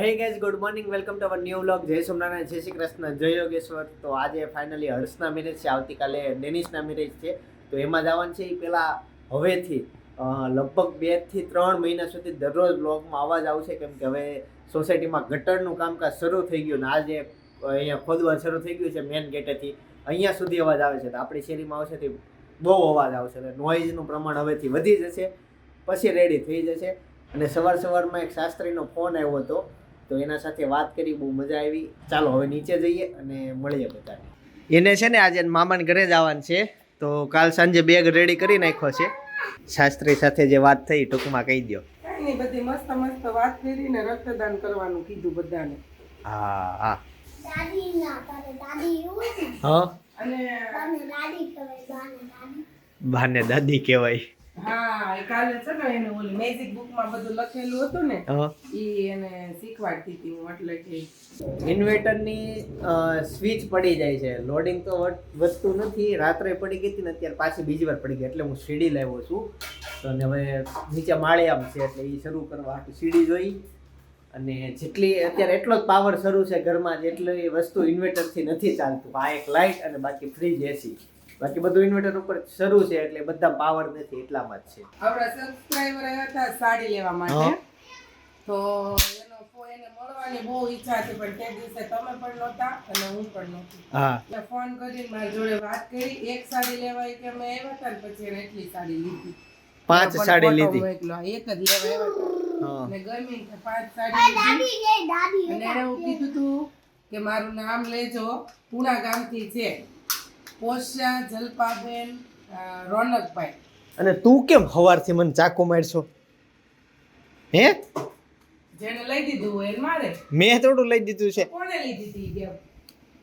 Hey guys good morning welcome to our new vlog જય સોમનાથ જય શ્રી કૃષ્ણ, જય યોગેશ્વર. તો આજે ફાઇનલી હર્ષના મેરેજ છે, આવતીકાલે ડેનિશના મેરેજ છે. તો એમાં જવાનું છે એ પહેલાં હવેથી લગભગ બેથી ત્રણ મહિના સુધી દરરોજ બ્લોગમાં અવાજ આવશે, કેમ કે હવે સોસાયટીમાં ગટરનું કામકાજ શરૂ થઈ ગયું ને આજે અહીંયા ખોદવા શરૂ થઈ ગયું છે મેન ગેટેથી અહીંયા સુધી અવાજ આવે છે. તો આપણી શેરીમાં આવશે તે બહુ અવાજ આવશે. એટલે નોઇઝનું પ્રમાણ હવેથી વધી જશે, પછી રેડી થઈ જશે. અને સવાર સવારમાં એક શાસ્ત્રીનો ફોન આવ્યો હતો તો એના સાથે વાત કરી બહુ મજા આવી. ચાલો હવે નીચે જઈએ અને મળીએ બધા એને છે ને આજે મામાને ઘરે જવાનું છે. તો કાલ સાંજે બેગ રેડી કરી નાખ્યો છે. શાસ્ત્રી સાથે જે વાત થઈ ટૂંકમાં કહી દો કાંઈ નહીં બધી મસ્ત મસ્ત વાત કરીને રક્તદાન કરવાનું કીધું બધાને. હા હા. હા? અને તને દાદી કહેવાય બાને દાદી. બાને દાદી કહેવાય. હા એ કાલે છે ને એને ઓલી મેજિક બુકમાં બધું લખેલું હતું ને ઈ એને શીખવાડતી હતી હું એટલે કે ઇન્વર્ટરની સ્વિચ પડી જાય છે. લોડિંગ તો વધ- વધતું નથી. રાત્રે પડી ગઈ હતી ને અત્યારે પાછી બીજી વાર પડી ગઈ. એટલે હું સીડી લાવ્યો છું. અને હવે નીચે માળિયામ છે એટલે એ શરૂ કરવા સીડી જોઈ. અને જેટલી અત્યારે એટલો જ પાવર શરૂ છે ઘરમાં જેટલી વસ્તુ ઇન્વર્ટરથી નથી ચાલતું. આ એક લાઇટ અને બાકી ફ્રીજ એસી બાકી બધું ઇન્વર્ટર ઉપર શરૂ છે એટલે બધા પાવર નથી એટલામાં જ છે. આપણા સબસ્ક્રાઇબર આવ્યા હતા સાડી લેવા માટે. તો એનો એને મળવાની બહુ ઈચ્છા હતી પણ તે દિવસે તમે પણ નહોતા અને હું પણ નહોતી. હા. એટલે ફોન કરીને મારી જોડે વાત કરી. એક સાડી લેવાય કે અમે આવ્યા હતા ને પછી એને એટલી સાડી લીધી. પાંચ સાડી લીધી. એક જ લેવા આવ્યા હતા. હા. ગમી પાંચ સાડી લીધી. દાદી લે દાદી અને એને હું કીધું તું કે મારું નામ લેજો. પૂણા ગામથી છે. પોષા જલપાબેન રોનકભાઈ. અને તું કેમ સવારથી મને ચાકુ મારશો? હે? જેને લઈ દીધું હોય એને મારે. મેં થોડું લઈ દીધું છે. કોણે લઈ દીધી ઈ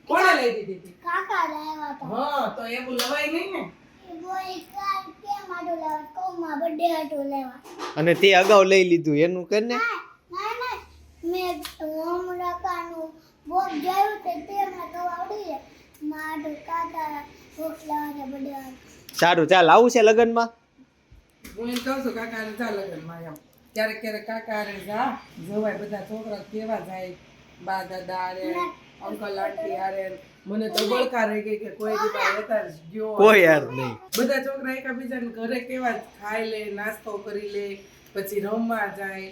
કોણે લઈ દીધી હતી કાકા લાવ્યા હતા. હા તો એવું લવાય નહીં ને. અને તે અગાઉ લઈ લીધું એનું કર ને. મેં હમણાં કાનું બોક જોયું તે તેમાં તો આવડી જાય. સારું ચાલ આવું છે લગ્નમાં? હું એમ કહું છું કાકા હારે જા લગ્નમાં એમ. ક્યારેક ક્યારેક કાકા જા. જવાય બધા છોકરા કેવા જાય. બા દાદા અરે અંકલ આંટી અરે મને તો બળકા રહી ગઈ કે કોઈ દી બાર લેતા જ ગયો કોઈ યાર નહીં. બધા છોકરા એકબીજાને ઘરે કેવા ખાઈ લે નાસ્તો કરી લે પછી રમવા જાય.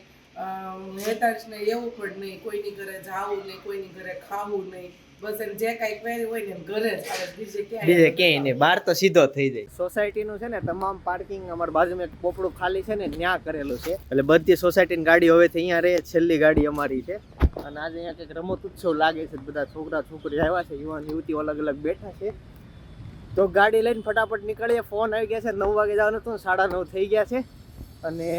હેતાંશને એવું પણ નહીં. કોઈની ઘરે જાવું નહીં કોઈની ઘરે ખાવું નહીં. બસ એને જે કાંઈ પહેર્યું હોય ને એમ ઘરે જ. આવે બીજે ક્યાંય બીજે ક્યાંય નહીં. બહાર તો સીધો થઈ જાય. સોસાયટીનું છે ને તમામ પાર્કિંગ અમારી બાજુમાં એક પોપડું ખાલી છે ને ત્યાં કરેલું છે. એટલે બધી સોસાયટીની ગાડી હવેથી અહીંયા રહે. છેલ્લી ગાડી અમારી છે. અને આજે અહીંયા કંઈક રમત ઉત્સવ લાગે છે. બધા છોકરા છોકરી આવ્યા છે. યુવાન યુવતીઓ અલગ અલગ બેઠા છે. તો ગાડી લઈને ફટાફટ નીકળીએ. ફોન આવી ગયા છે. નવ વાગે જવાનું હતું. સાડા નવ થઈ ગયા છે. અને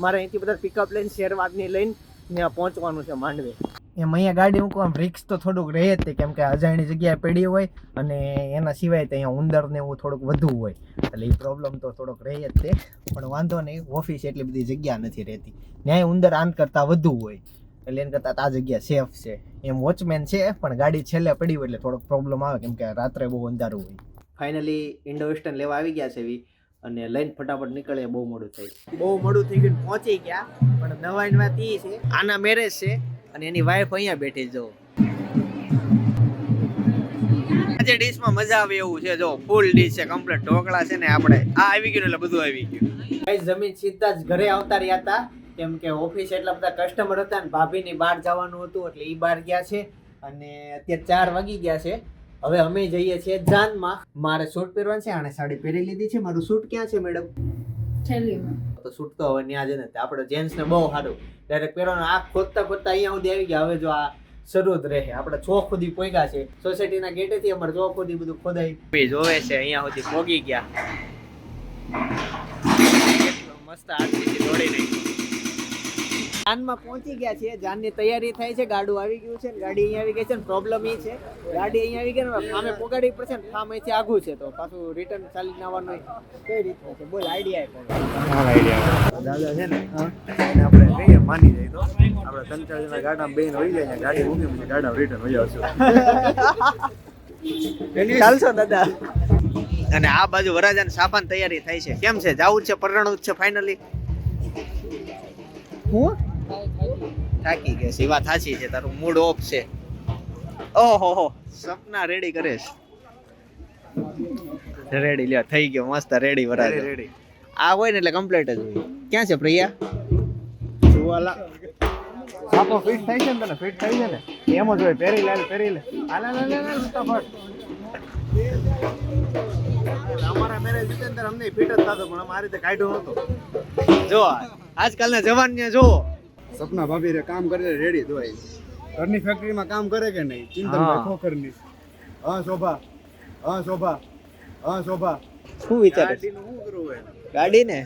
મારે અહીંથી બધા પિકઅપ લઈને શેરવાદની લઈને ત્યાં પહોંચવાનું છે માંડવે. એમ અહીંયા ગાડી મૂકવામાં રિક્સ તો થોડુંક રહે જ તે, કેમ કે અજાણી જગ્યાએ પડી હોય અને એના સિવાય તો અહીંયા ઉંદર ને એવું થોડુંક વધુ હોય. એટલે એ પ્રોબ્લેમ તો થોડોક રહે જ તે, પણ વાંધો નહીં ઓફિસ એટલી બધી જગ્યા નથી રહેતી. ન્યાય ઉંદર આન કરતાં વધુ હોય. એટલે એને કરતાં આ જગ્યા સેફ છે. એમ વોચમેન છે, પણ ગાડી છેલ્લે પડી હોય એટલે થોડોક પ્રોબ્લેમ આવે, કેમ કે રાત્રે બહુ અંધારું હોય. ફાઇનલી ઇન્ડો વેસ્ટર્ન લેવા આવી ગયા છે એવી અને લઈને ફટાફટ નીકળે, બહુ મોડું થઈ બહુ મોડું થઈ ગયું પહોંચી ગયા, પણ નવાઈની વાત છે, આના મેરેજ છે. અને એની વાઈફ અહીંયા બેઠી જો. આજે ડીશમાં મજા આવે એવું છે, જો. ફૂલ ડીશ છે કમ્પ્લીટ ઢોકળા છે ને આપણે. આ આવી ગયું એટલે બધું આવી ગયું. ગાઈસ જમીન સીધા જ ઘરે આવતા રહ્યા હતા. કેમ કે ઓફિસ એટલા બધા કસ્ટમર હતા ને, ભાભીની બહાર જવાનું હતું, એટલે એ બહાર ગયા છે. અને અત્યારે ચાર વાગી ગયા છે. હવે અમે જઈએ છીએ જાનમાં. મારે સૂટ પહેરવાનું છે આણે સાડી પહેરી લીધી છે. મારું સૂટ ક્યાં છે મેડમ તો છૂટતો હવે ત્યાં જઈને આપણે જેન્ટ્સ ને બહુ સારું ડાયરેક્ટ પહેરવાનું આ ખોદતા ખોદતા અહીંયા સુધી આવી ગયા. હવે જો આ શરૂ જ રહે. આપણે ચોક સુધી પોગ્યા છે. સોસાયટીના ગેટેથી અમારે ચોક સુધી બધું ખોદાઈ જોવે છે અહીંયા સુધી પોગી ગયા. મસ્ત આરતીથી દોડી નાખ્યો. જાનમાં પહોંચી ગયા છે જાનની તૈયારી થાય છે. ગાડું આવી ગયું છે. ને ગાડી અહીંયા આવી ગઈ છે ને પ્રોબ્લેમ એ છે. ગાડી અહીંયા આવી ગઈ ને ફામે પોગાડી પડશે ને ફામ અહીંથી આઘું છે તો પાછું રિટર્ન ચાલીને આવવાનું કઈ રીતનું છે? બોલ આઈડિયા દાદા છે ને આપણે કહીએ માની જાય તો. આપણે ત્રણ ચાર જણા ગાડામાં બેન હોય જાય ગાડી મૂકી પછી ગાડા રિટર્ન હોય આવશે. ચાલશો દાદા. અને આ બાજુ વરાજાને સાપાન તૈયારી થાય છે. કેમ છે? જવું છે પરણવું છે ફાઇનલી હું? થાકી ગયા છે થાચી વાત સાચી છે તારું મૂડ ઓફ છે. ઓહો હો. સપના રેડી કરે છે રેડી લ્યો થઈ ગયો મસ્ત રેડી વરાજ રેડી આ હોય ને એટલે કમ્પ્લીટ જ હોય. ક્યાં છે પ્રિયા? સુવાલા આપો ફિટ થાય છે ને તને ફિટ થાય છે ને? એમ જ હોય પહેરી લે પહેરી લે. આલે લે લે ફટાફટ. અમારા મેરેજ અંદર અમને ફિટ જ થતો પણ અમારી રીતે કાઢ્યો નતો જો આજકાલના જવાન ને જો. સપના ભાભી રે કામ કરે રેડી ધોઈ ઘરની ફેક્ટરીમાં કામ કરે કે નહીં? ચિંતન ખોખરની હા શોભા. હા શોભા. હા શોભા. શું વિચારે ગાડીનું શું કરવું ગાડી ને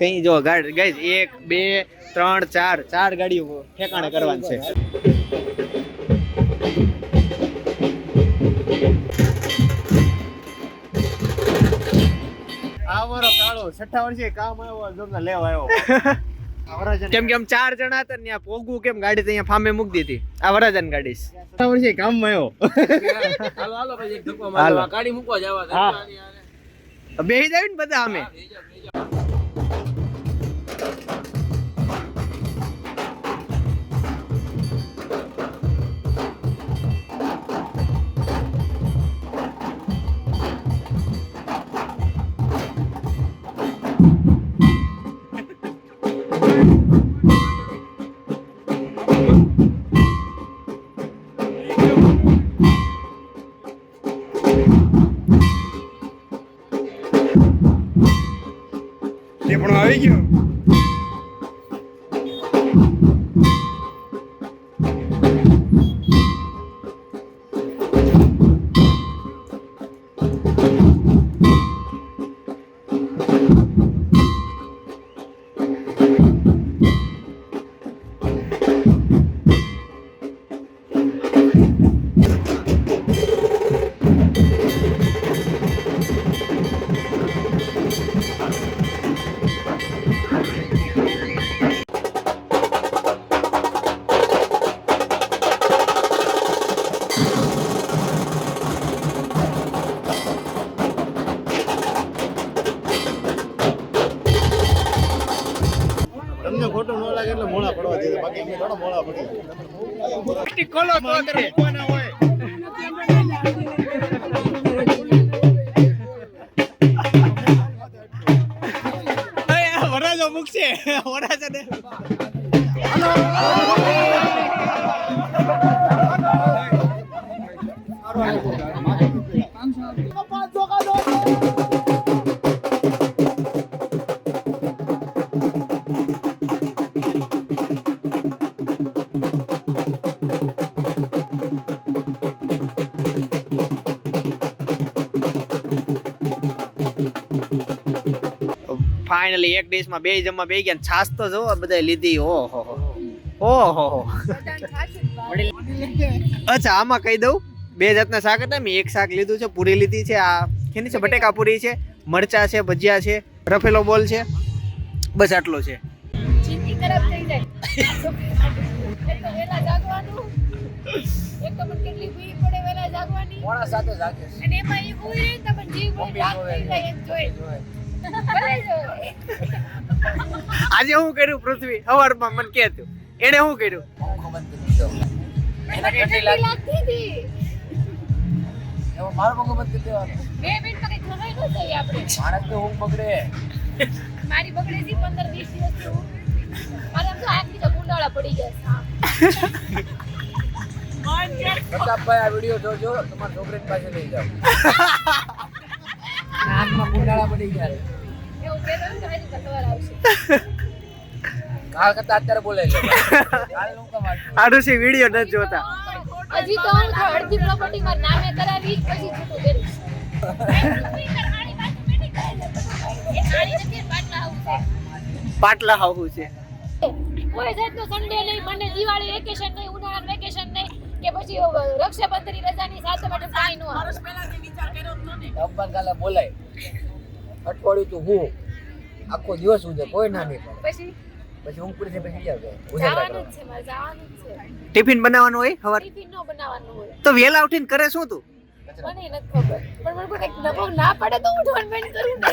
કઈ જો ગાડી ગાઈસ એક બે ત્રણ ચાર ચાર ગાડીઓ ઠેકાણે કરવાની છે. આ મારો કાળો છઠ્ઠા વર્ષે કામ આવ્યો લેવા આવ્યો. કેમ કે આમ ચાર જણા હતા ને ત્યાં પોગવું કેમ ગાડી ત્યાં ફામે મૂકી દીધી. આ વરાજન ગાડી છે. વર્ષે કામમાં આવ્યો હાલો. હા. બેહી જાય ને બધા અમે. તે મોડા પડવા દે બાકી અમે પડે. ખોલો તો કરે વરાજો ફાઇનલી એક ડિશમાં બે જમવા બે ગયા છાસ તો જો બધા લીધી. ઓહો. ઓહો. અચ્છા આમાં કહી દઉં. બે જાતના શાક હતા. મેં એક શાક લીધું છે પૂરી લીધી છે. આ કેની છે? બટેકા પૂરી છે મરચા છે ભજીયા છે રફેલો બોલ છે. બસ આટલો છે. જિંદગી ખરાબ થઈ જાય એક તો વહેલા જાગવાનું એક તો મને કેટલી ભૂઈ પડે વહેલા જાગવાની મોડા સાથે જાગે અને એમાં એ ભૂઈ તો મને જીવ. બળી આજે હું કર્યું પૃથ્વી? સવારમાં મને કહેતું એને શું કર્યું? મારો પંખો બંધ કરી દેવાનો. બે મિનિટમાં કઈ ખવાય ન જાય આપણે. માણસ તો ઊંઘ બગડે. મારી બગડે છે પંદર વીસ દિવસથી ઊંઘ. મારે આમ તો આંખ નીચે ગુંડાળા પડી ગયા પ્રતાપભાઈ આ વીડિયો જોજો તમારા છોકરીની પાસે લઈ જાઓ. નાકમાં ગુંડાળા પડી ગયા કાલ કરતા અત્યારે બોલે લે કાલ હું કેમ આટલું? આડું છે વીડિયો નથી જોતા. હજી તો હું તો અડધી પ્રોપર્ટી માં નામે કરાવી પછી છૂટું કરીશ પાટલા હાવું છે. કોઈ જાતનો સન્ડે નહીં મને દિવાળી વેકેશન નહીં ઉનાળા વેકેશન નહીં કે પછી રક્ષાબંધની રજાની સાથે માટે કાંઈ ન આવે. અબ્બાને કાલે બોલાય. અઠવાડિયું તું હું આખો દિવસ ઉજે કોઈ ના નહીં પડે. પછી? પછી હું પૂરી થઈ પછી ક્યાં જાય ઉજાગરા જવાનું છે મારે જવાનું છે. ટિફિન બનાવવાનું હોય ખબર ટિફિન નો બનાવવાનું હોય. તો વેલા ઉઠીને કરે શું તું? મને નથી ખબર. પણ મને કોઈ કંઈક ના પડે તો ઉઠવાનું બંધ કરું ને.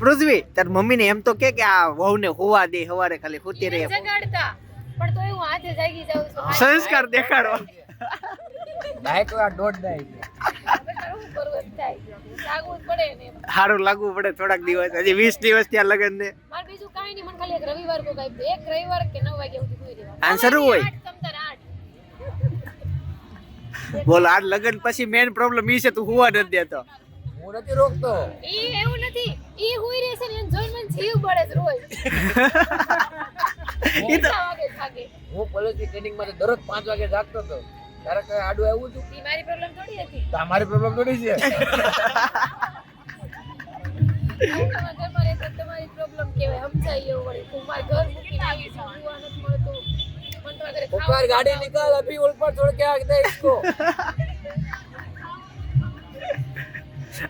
પૃથ્વી તાર મમ્મીને એમ તો કે કે આ વહુને હોવા દે સવારે ખાલી હોતી રહે. જગાડતા. પણ તો હું હાથે જાગી જાઉં છું. સંસ્કાર દેખાડવા દાયકો આ દોઢ દાય છે હવે કરવું કરવું જ થાય? લાગવું જ પડે ને એમ. સારું લાગવું પડે થોડાક દિવસ. હજી વીસ દિવસ ત્યાં લગન ને બીજું કાંઈ નહીં. મને ખાલી એક રવિવાર કો કાંઈ એક રવિવાર કે નવ વાગ્યા સુધી સુઈ રહેવાનું. Answer હોય? આઠ તમતાર આઠ. બોલ આ લગન પછી મેન પ્રોબ્લેમ ઈ છે તું હુવા નથી દેતો. હું નથી રોકતો. ઈ એવું નથી. ઈ હુઈ રહેશે ને એને મને જીવ બળે છે રોજ ઈ તો હું પોલીસની ટ્રેનિંગમાં તો દરરોજ 5 વાગે જાગતો હતો ત્યારે કઈ આડું આવ્યું હતું ઈ મારી પ્રોબ્લેમ થોડી હતી તો અમારી પ્રોબ્લેમ થોડી છે હું તમારા ઘરમાં રહેતા તમારી પ્રોબ્લેમ કહેવાય સમજાય એવું વળી હું મારા ઘર મૂકીને આવી છું સુવા નથી મળતું મને તમારા ઘરે ऊपर ખાવાનું गाड़ी निकाल अभी ऊपर छोड़ के आग दे इसको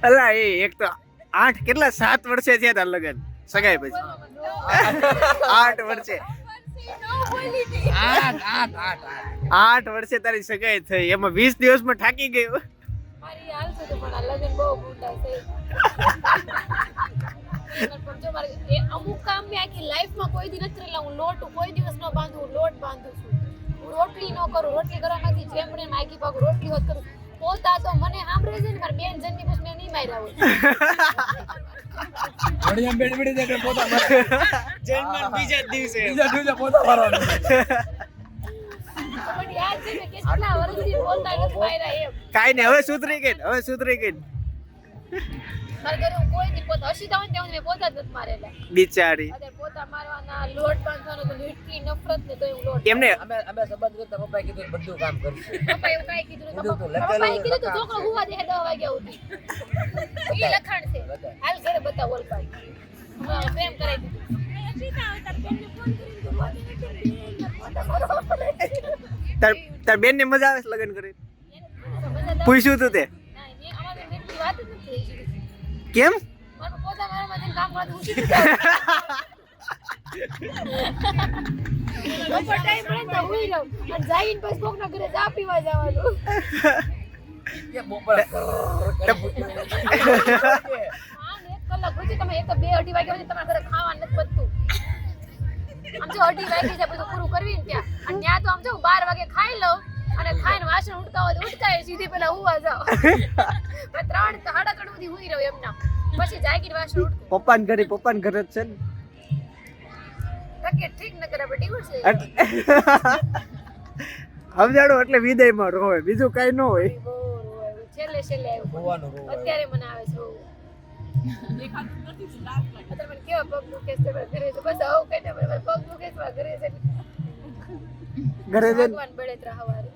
અલા એ એક તો આઠ કેટલા સાત વર્ષે થયા તાર લગન સગાઈ પછી આઠ વર્ષે आठ आठ आठ आठ આઠ વર્ષે તારી સગાઈ થઈ. એમાં વીસ દિવસમાં ઠાકી ગયો. અમુક કામ મેં આખી લાઈફમાં કોઈ દી નથી રહેલા. હું લોટ કોઈ દિવસ ન બાંધું લોટ બાંધું છું. રોટલી ન કરું રોટલી કરવામાંથી જેમ મને માગી પાક રોટલી હોત કરું. પોતા તો મને સાંભળે છે ને મારા બેન જન્મી પૂછ નહીં માર્યા હોય બીજા દિવસે. પોતા કાઈ નહીં હવે સુધરી ગઈ ને, હવે સુધરી ગઈ મારા ઘરે હું કોઈ દી પોતા હસીતા હોય ને ત્યાં સુધી મેં પોતા જ નથી મારેલા બિચારી પોતા મારવાના લોટ બાંધવાનો તો એટલી નફરત ને લોટ એમને અમે અમે સંબંધ કરતા પપ્પાએ કીધું બધું કામ કરશું પપ્પાએ એવું કાંઈ કીધું પપ્પાએ કીધું તું છોકરો હુવા દે દસ વાગ્યા સુધી. ઈ લખાણ છે. હાલ ઘરે બતાવો ઓલપાઈ. હમણાં પ્રેમ કરાઈ દીધું. તાર તાર બેન ને મજા આવે છે કરે પૂછ્યું તું તે. કેમ? તમે એક બે અઢી વાગ્યા તમારા ઘરે ખાવાનું નથી બચતું આમ જો અઢી વાગી જાય બધું પૂરું કરવી ને ત્યાં. અને ત્યાં તો આમ જો બાર વાગે ખાઈ લઉં અને ખાઈને વાસણ ઉટકાવો તો ઉટકાય સીધી પેલા હુવા જાવ પછી ત્રણ સાડા ત્રણ સુધી હુઈ રહ્યો એમના. પછી જાગીને વાસણ ઉટકું પપ્પાન ઘરે પપ્પાન ઘરે જ છે ને? તકે ઠીક ન કરે આપણે ડિવોર્સ છે. સમજાડો એટલે વિદાયમાં રોવે બીજું કઈ ન હોય. છેલ્લે છેલ્લે. અત્યારે મને આવે છે રોવું. અત્યારે મને કેવા પગ દુખે છે ઘરે છે બસ આવું કહીને મને પગ દુખે છે ઘરે છે ઘરે જઈને. ભગવાન બળેતરા હવારે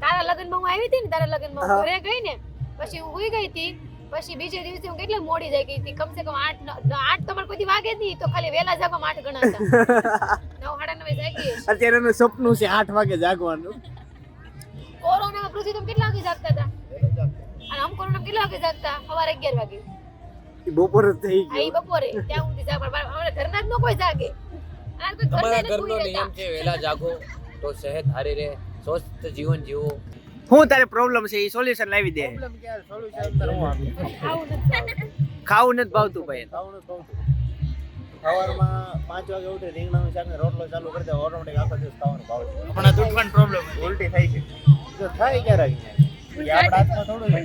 તારા લગ્નમાં હું આવી હતી ને તારા લગ્નમાં હું ઘરે ગઈ ને પછી હું હુઈ ગઈ હતી પછી બીજે દિવસે હું કેટલી મોડી જાય ગઈ હતી? કમસે કમ આઠ આઠ તો મને કોઈ વાગે નહીં તો ખાલી વહેલા જાગવા આઠ ગણાતા. નવ સાડા નવે જાગી હશે. અત્યારે સપનું છે આઠ વાગે જાગવાનું. કોરોનામાં પૃથ્વી તમે કેટલા વાગે જાગતા હતા? અને આમ કોરોના કેટલા વાગે જાગતા? સવારે અગિયાર વાગે. બપોરે થઈ આ ઈ બપોરે. ત્યાં સુધી જાગ પણ અમારા ઘરના જ ન કોઈ જાગે. આ કોઈ ઘરના તમારા ઘરનો નિયમ છે વહેલા જાગો તો સેહત હારી રહે સ્વસ્થ જીવન જીવો. હું તારે પ્રોબ્લેમ છે એ સોલ્યુશન લાવી દે. પ્રોબ્લેમ ક્યાં સોલ્યુશન હું આપું ખાવું નથી ભાવતું. ભાઈ ખાવું નથી ભાવતું સવારમાં પાંચ વાગે ઉઠી રીંગણાનું શાક ને રોટલો ચાલુ કરી દે ઓટોમેટિક આખો દિવસ ખાવાનું ભાવે આપણા દુખવાનો પ્રોબ્લેમ ઉલટી થાય છે તો થાય ક્યારે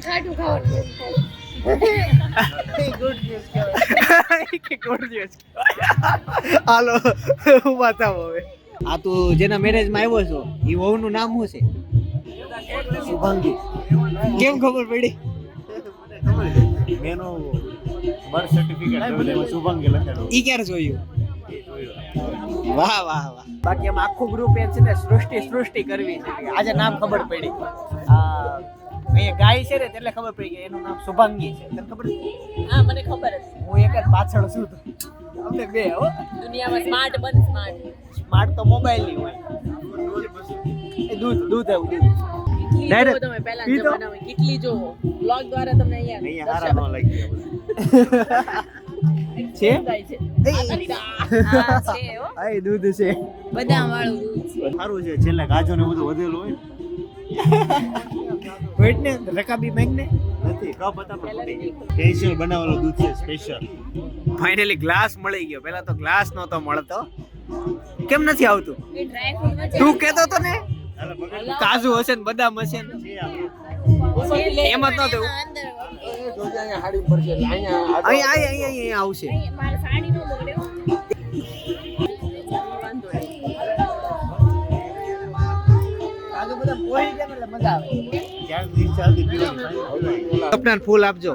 ખાટું ખાવાનું હાલો હવે. આ તું જેના મેરેજમાં આવ્યો છો એ વહુનું નામ શું છે? શુભાંગી. કેમ ખબર પડી? મેનું બર્થ સર્ટિફિકેટ શુભાંગી લખેલું. ઈ ક્યારે જોયું? વાહ વાહ વાહ. બાકી એમાં આખું ગ્રુપ એમ છે ને સૃષ્ટિ સૃષ્ટિ કરવી છે. આજે નામ ખબર પડી. આ અહીંયા ગાય છે ને એટલે ખબર પડી કે એનું નામ શુભાંગી છે. તને ખબર છે? હા મને ખબર હતી હું એક જ પાછળ છું તો. અમે બે હો. દુનિયામાં સ્માર્ટ બન સ્માર્ટ સ્માર્ટ તો મોબાઈલની હોય. એ દૂધ દૂધ એવું દૂધ Direct. તમે પહેલા? જમાનામાં કેટલી જોવો બ્લોગ દ્વારા તમને અહીંયા અહીંયા હારા ન લાગી છે? છે. છે દૂધ છે. બદામ વાળું દૂધ સારું છે છેલ્લે ને બધું વધેલું હોય વેટ ને રકાબી માંગ ને નથી કપ હતા પણ સ્પેશિયલ બનાવેલો દૂધ છે સ્પેશિયલ ફાઇનલી ગ્લાસ મળી ગયો. પેલા તો ગ્લાસ નહોતો મળતો. કેમ નથી આવતું? તું કેતો તો ને? કાજુ હશે ને બદામ હશે ને? એમ અહીંયા અહીં અહીં આવશે. સપનાને ફૂલ આપજો.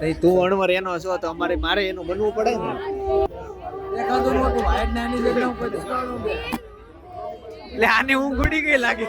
નહીં તું અણવર એનો છો તો અમારે મારે એનું બનવું પડે ને. એટલે આને હું ગુડી ગઈ લાગે.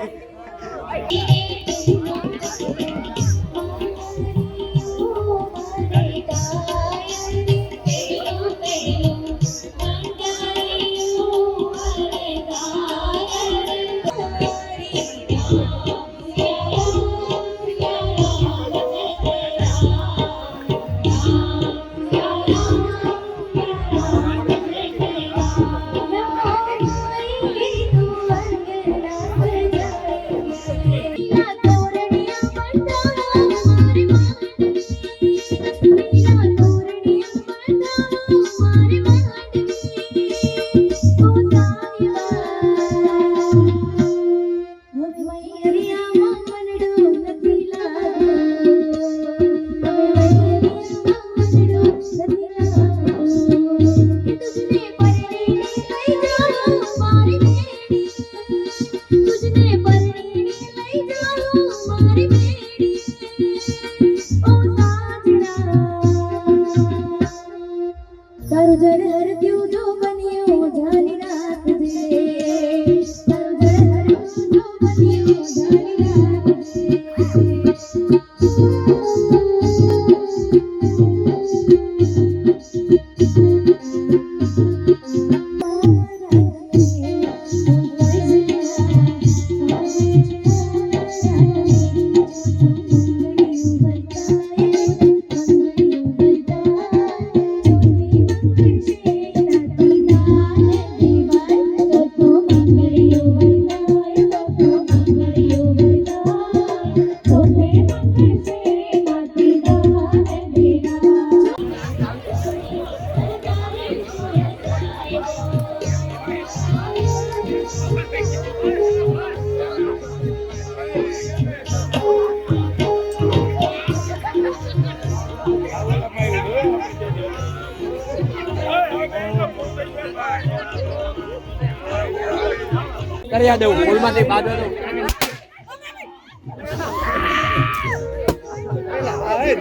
કર્યા દેવું ફૂલમાંથી બાદ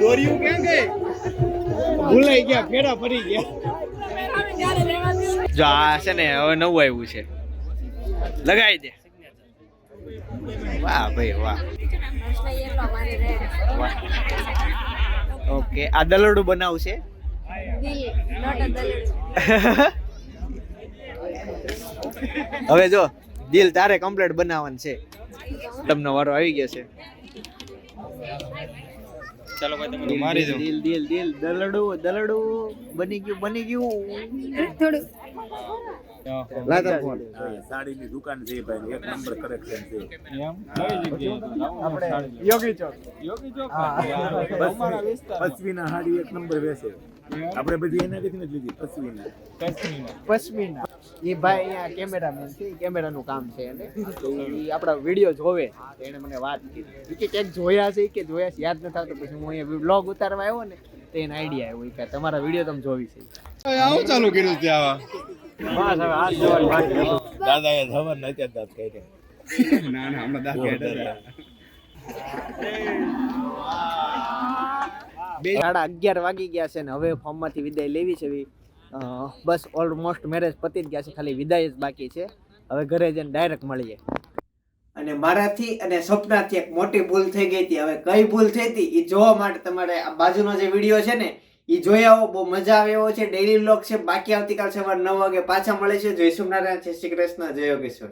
દોર્યું ક્યાં ગઈ? ભૂલાઈ ગયા ફેરા ફરી ગયા. જો આ છે ને હવે નવું આવ્યું છે. લગાવી દે. વાહ ભાઈ વાહ. વાહ. ઓકે આ દલડું બનાવશે? હવે જો દિલ તારે કમ્પ્લીટ બનાવવાનું છે. તમને વારો આવી ગયો છે. ચાલો ભાઈ તમે મારી દો. દિલ દિલ દિલ દલડું દલડું બની ગયું બની ગયું. લાતા ફોન હા, સાડીની દુકાન છે ભાઈ એક નંબર કરેક્શન છે. યોગી ચોક. પશ્મિના હાડી એક નંબર વેચે. આપણે બધી એના નથી નથી લીધી પશ્મિના પશ્મિના એ ભાઈ અહીંયા કેમેરામેન છે કેમેરાનું કામ છે એને. તો ઈ આપણા વીડિયો જોવે. તો એને મને વાત કીધી. કે ક્યાંક જોયા છે કે જોયા છે યાદ નથી આવતું. પછી હું અહીંયા બ્લોગ ઉતારવા આવ્યો ને તો એને આઈડિયા આવ્યો. કે તમારા વીડિયો તમે જોવી છે. આવું ચાલુ કર્યું ત્યાં દાદા એ ખબર ને અત્યારે દાંત કાઢ્યા. ના ના હમણાં દાંત કાઢ્યા. સાડા અગિયાર વાગી ગયા છે ને હવે ફોર્મમાંથી વિદાય લેવી છે બસ ઓલમોસ્ટ મેરેજ પતી જ ગયા છે, ખાલી વિદાય જ બાકી છે. હવે ઘરે જઈને ડાયરેક્ટ મળીએ. અને મારાથી અને સપનાથી એક મોટી ભૂલ થઈ ગઈ હતી. હવે કઈ ભૂલ થઈ હતી એ જોવા માટે તમારે આ બાજુનો જે વીડિયો છે ને, એ જોઈ આવો. બહુ મજા આવે એવો છે. ડેઈલી વ્લોગ છે. બાકી આવતીકાલ સવાર નવ વાગે પાછા મળે છે. જય સોમનારાયણ. જય શ્રી કૃષ્ણ. જય યોગેશ્વર.